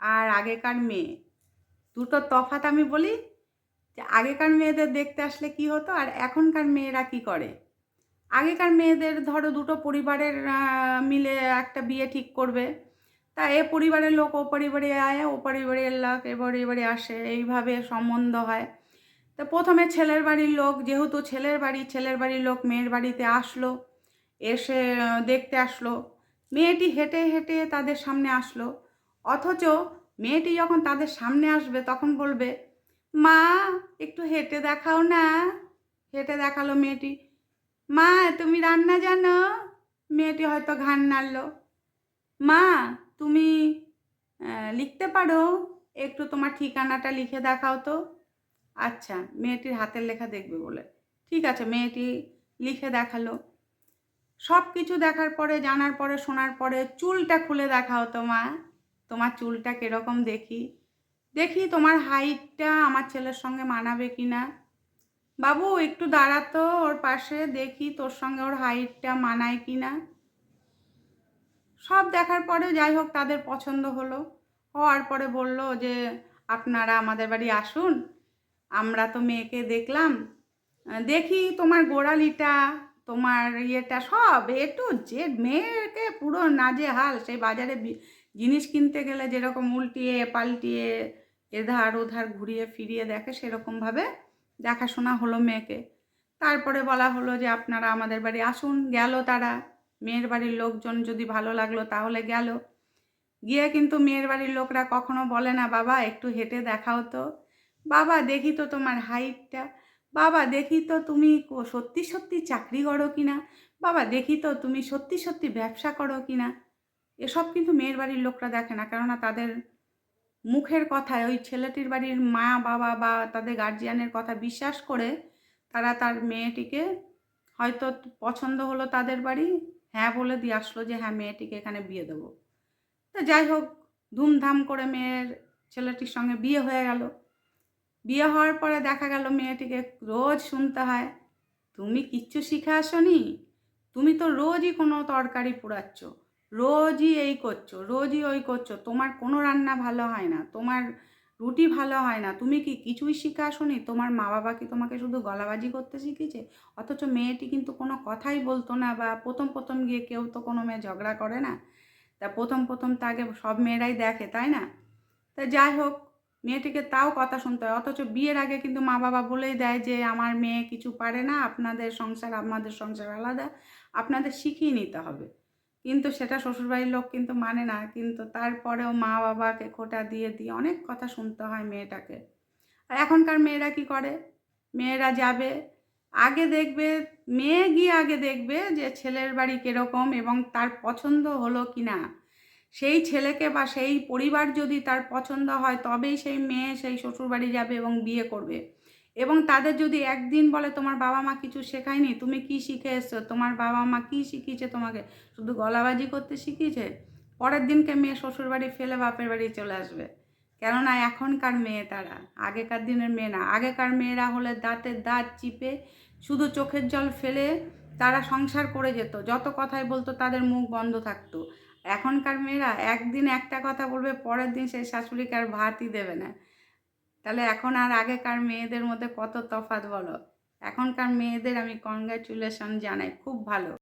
আর আগেকার মেয়ে। দুটো তফাৎ আমি বলি যে, আগেকার মেয়েদের দেখতে আসলে কি হতো আর এখনকার মেয়েরা কি করে? আগেকার মেয়েদের ধরো দুটো পরিবারের মিলে একটা বিয়ে ঠিক করবে। তা এ পরিবারের লোক ও পরিবারে আয়, ও পরিবারের লোক, এ পরিবারে আসে, এইভাবে সম্বন্ধ হয়। তো প্রথমে ছেলের বাড়ির লোক, যেহেতু ছেলের বাড়ি, ছেলের বাড়ির লোক মেয়ের বাড়িতে আসলো, এসে দেখতে আসলো। মেয়েটি হেঁটে হেঁটে তাদের সামনে আসলো। অথচ মেয়েটি যখন তাদের সামনে আসবে তখন বলবে, মা, একটু হেঁটে দেখাও না। হেঁটে দেখাল মেয়েটি, মা, তুমি রান্না জানো? মেয়েটি হয়তো ঘান নাড়লো, মা, তুমি লিখতে পারো? একটু তোমার ঠিকানাটা লিখে দেখাও তো। আচ্ছা মেয়েটির হাতের লেখা দেখবে বলে, ঠিক আছে, মেয়েটি লিখে দেখাল। সব কিছু দেখার পরে, জানার পরে, শোনার পরে, চুলটা খুলে দেখাও তো, মা। তোমার চুলটা কীরকম দেখি? দেখি তোমার হাইটটা আমার ছেলের সঙ্গে মানাবে কি না বাবু, একটু দাঁড়াতো ওর পাশে, দেখি তোর সঙ্গে ওর হাইটটা মানায় কি না সব দেখার পরে যাই হোক, তাদের পছন্দ হলো। হওয়ার পরে বলল যে, আপনারা আমাদের বাড়ি আসুন, আমরা তো মেয়েকে দেখলাম। দেখি তোমার গোড়ালিটা, তোমার ইয়েটা সব, এ টু জেড, মেয়েকে পুরো নাজে হাল সেই বাজারে জিনিস কিনতে গেলে যেরকম উল্টিয়ে, পাল্টিয়ে, এধার ওধার ঘুরিয়ে ফিরিয়ে দেখে সেরকমভাবে দেখাশোনা হলো মেয়েকে। তারপরে বলা হলো যে আপনারা আমাদের বাড়ি আসুন, গেল তারা। মেয়ের বাড়ির লোকজন যদি ভালো লাগল তাহলে গেল। গিয়ে কিন্তু মেয়ের বাড়ির লোকরা কখনো বলে না, বাবা, একটু হেঁটে দেখাও তো। বাবা, দেখি তো তোমার হাইটটা। বাবা, দেখি তো তুমি সত্যি সত্যি চাকরি করো কি না বাবা, দেখি তো তুমি সত্যি সত্যি ব্যবসা করো কি না এসব কিন্তু মেয়ের বাড়ির লোকরা দেখে না, কেননা তাদের মুখের কথায় ওই ছেলেটির বাড়ির মা, বাবা বা তাদের গার্জিয়ানের কথা বিশ্বাস করে তারা তার মেয়েটিকে হয়তো পছন্দ হলো তাদের বাড়ি হ্যাঁ বলে দিয়ে আসলো যে হ্যাঁ মেয়েটিকে এখানে বিয়ে দেবো। তা যাই হোক, ধুমধাম করে মেয়ের ছেলেটির সঙ্গে বিয়ে হয়ে গেল। বিয়ে হওয়ার পরে দেখা গেল মেয়েটিকে রোজ শুনতে হয়, তুমি কিচ্ছু শিখে আসনি? তুমি তো রোজই কোনো তরকারি পোড়াচ্ছ। রোজই এই করছ, রোজই ওই করছ। তোমার কোনো রান্না ভালো হয় না, তোমার রুটি ভালো হয় না। তুমি কি কিছুই শিখে আসনি? তোমার মা বাবা কি তোমাকে শুধু গলাবাজি করতে শিখিয়েছে? অথচ মেয়েটি কিন্তু কোনো কথাই বলতো না বা প্রথম প্রথম গিয়ে কেউ তো কোনো মেয়ে ঝগড়া করে না। তা প্রথম প্রথম তাকে সব মেয়েরাই দেখে, তাই না? তা যাই হোক, মেয়েটিকে তাও কথা শুনতে হয়। অথচ বিয়ের আগে কিন্তু মা বাবা বলেই দেয় যে, আমার মেয়ে কিছু পারে না, আপনাদের সংসার, আমাদের সংসার আলাদা, আপনাদের শিখিয়ে নিতে হবে। কিন্তু সেটা শ্বশুরবাড়ির লোক কিন্তু মানে না, কিন্তু তারপরেও মা বাবাকে খোটা দিয়ে দিয়ে অনেক কথা শুনতে হয় মেয়েটাকে। আর এখনকার মেয়েরা কি করে? মেয়েরা যাবে, আগে দেখবে, মেয়ে গিয়ে আগে দেখবে যে ছেলের বাড়ি কীরকম এবং তার পছন্দ হলো কি না। সেই ছেলেকে বা সেই পরিবার যদি তার পছন্দ হয়, তবেই সেই মেয়ে সেই শ্বশুরবাড়ি যাবে এবং বিয়ে করবে। এবং তাদের যদি একদিন বলে, তোমার বাবা মা কিছু শেখায়নি, তুমি কি শিখে এসছো? তোমার বাবা মা কি শিখিয়েছে তোমাকে? শুধু গলাবাজি করতে শিখিয়েছে? পরের দিনকে মেয়ে শ্বশুরবাড়ি ফেলে বাপের বাড়ি চলে আসবে। কেননা এখনকার মেয়ে তারা, আগেকার দিনের মেয়ে না, আগেকার মেয়েরা হলে দাঁতের দাঁত চিপে শুধু চোখের জল ফেলে তারা সংসার করে যেত। যত কথাই বলতো তাদের মুখ বন্ধ থাকতো। এখনকার মেয়েরা একদিন একটা কথা বলবে, পরের দিন সেই শাশুড়িকে আর ভাতই দেবে না। তাহলে এখন আর আগেকার মেয়েদের মধ্যে কত তফাত বলো? এখনকার মেয়েদের আমি কনগ্র্যাচুলেশন জানাই, খুব ভালো।